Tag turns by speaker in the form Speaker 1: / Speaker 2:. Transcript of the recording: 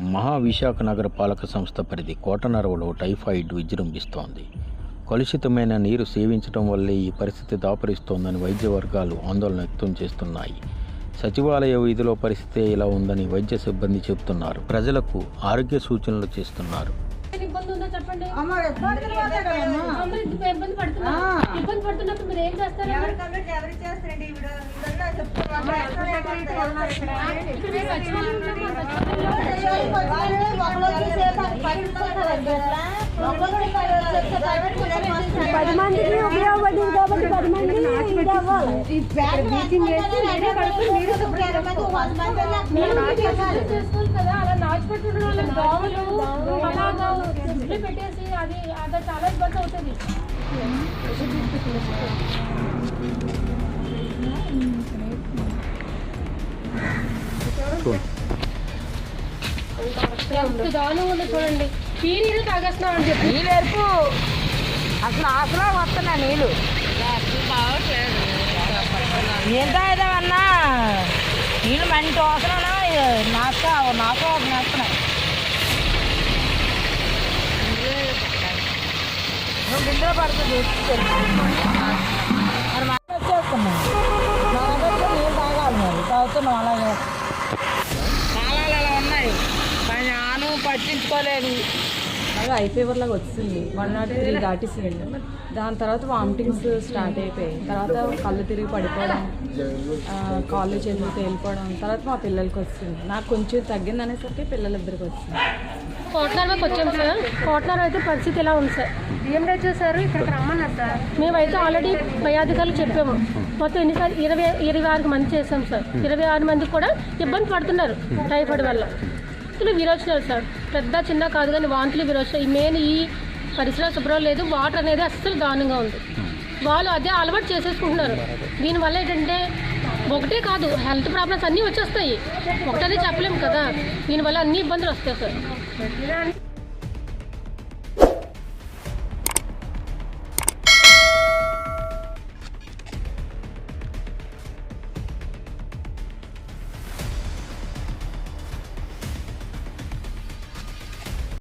Speaker 1: మహావిశాఖ నగర పాలక సంస్థ పరిధి కోటనరవలో టైఫాయిడ్ విజృంభిస్తోంది. కలుషితమైన నీరు సేవించడం వల్లే ఈ పరిస్థితి దాపరిస్తోందని వైద్య వర్గాలు ఆందోళన వ్యక్తం చేస్తున్నాయి. సచివాలయ వీధిలో పరిస్థితి ఇలా ఉందని వైద్య సిబ్బంది చెబుతున్నారు. ప్రజలకు ఆరోగ్య సూచనలు చేస్తున్నారు.
Speaker 2: ఇబ్బంది ఉందో చెప్పండి ఇబ్బంది పడుతున్నారు
Speaker 3: ఆ.
Speaker 2: ఇబ్బంది పడుతున్నప్పుడు మీరు ఏం చేస్తారు
Speaker 4: పది మందికి ఉపయోగపడింది కాబట్టి పది మంది
Speaker 2: మీరు చేసుకోవాలి కదా అలా నాచిపెట్టుకున్న వాళ్ళకి దోమలు గుడ్లు పెట్టేసి అది అది చాలా ఇబ్బంది అవుతుంది. ఎంత దారుణం ఉంది చూడండి. ఈ నీళ్ళు తాగేస్తున్నాం అని చెప్పి.
Speaker 4: నీళ్ళు ఎరుపు. అసలు ఆసలా వస్తున్నా నీళ్ళు. ఎంత ఏదన్నా నీళ్ళు మంచి అవసరం నాక నాకు నేస్తున్నాయి పడుతుంది. మరి మనం వచ్చేస్తున్నాం మా దగ్గర నీళ్ళు తాగాలి మరి తాగుతున్నాం అలాగే. కాలాలు అలా ఉన్నాయి? కానీ ఆను పట్టించుకోలేదు.
Speaker 5: ఐ ఫీవర్ లాగా వచ్చింది. వన్ నాట్ త్రీ దాటిసింది. దాని తర్వాత వామిటింగ్స్ స్టార్ట్ అయిపోయాయి. తర్వాత కళ్ళు తిరిగి పడిపోవడం కాళ్ళు చేతులు తేలిపోవడం తర్వాత మా పిల్లలకి వచ్చింది. నాకు కొంచెం తగ్గింది అనేసరికి పిల్లలిద్దరికి వచ్చింది.
Speaker 2: కోట్లార్కి వచ్చాం సార్. కోట్లార్ అయితే పరిస్థితి ఎలా ఉంది సార్? డిఎంహెచ్ఓ సార్ ఇక్కడికి రమ్మన్నారు సార్. మేమైతే ఆల్రెడీ పై అధికారులు చెప్పాము. మొత్తం ఎన్నిసార్లు? ఇరవై ఇరవై ఆరు మంది చేసాం సార్. ఇరవై ఆరు మంది కూడా ఇబ్బంది పడుతున్నారు టైఫాయిడ్ వల్ల. అసలు విరోచనాలు సార్. పెద్ద చిన్న కాదు కానీ వాంతులు విరోచనాలు ఈ మెయిన్ ఈ పరిసర శుభ్రం లేదు. వాటర్ అనేది అస్సలు దారుణంగా ఉంది. వాళ్ళు అదే అలవాటు చేసేసుకుంటున్నారు. దీనివల్ల ఏంటంటే ఒకటే కాదు హెల్త్ ప్రాబ్లమ్స్ అన్నీ వచ్చేస్తాయి. ఒకటనే చెప్పలేము కదా. దీనివల్ల అన్ని ఇబ్బందులు వస్తాయి సార్.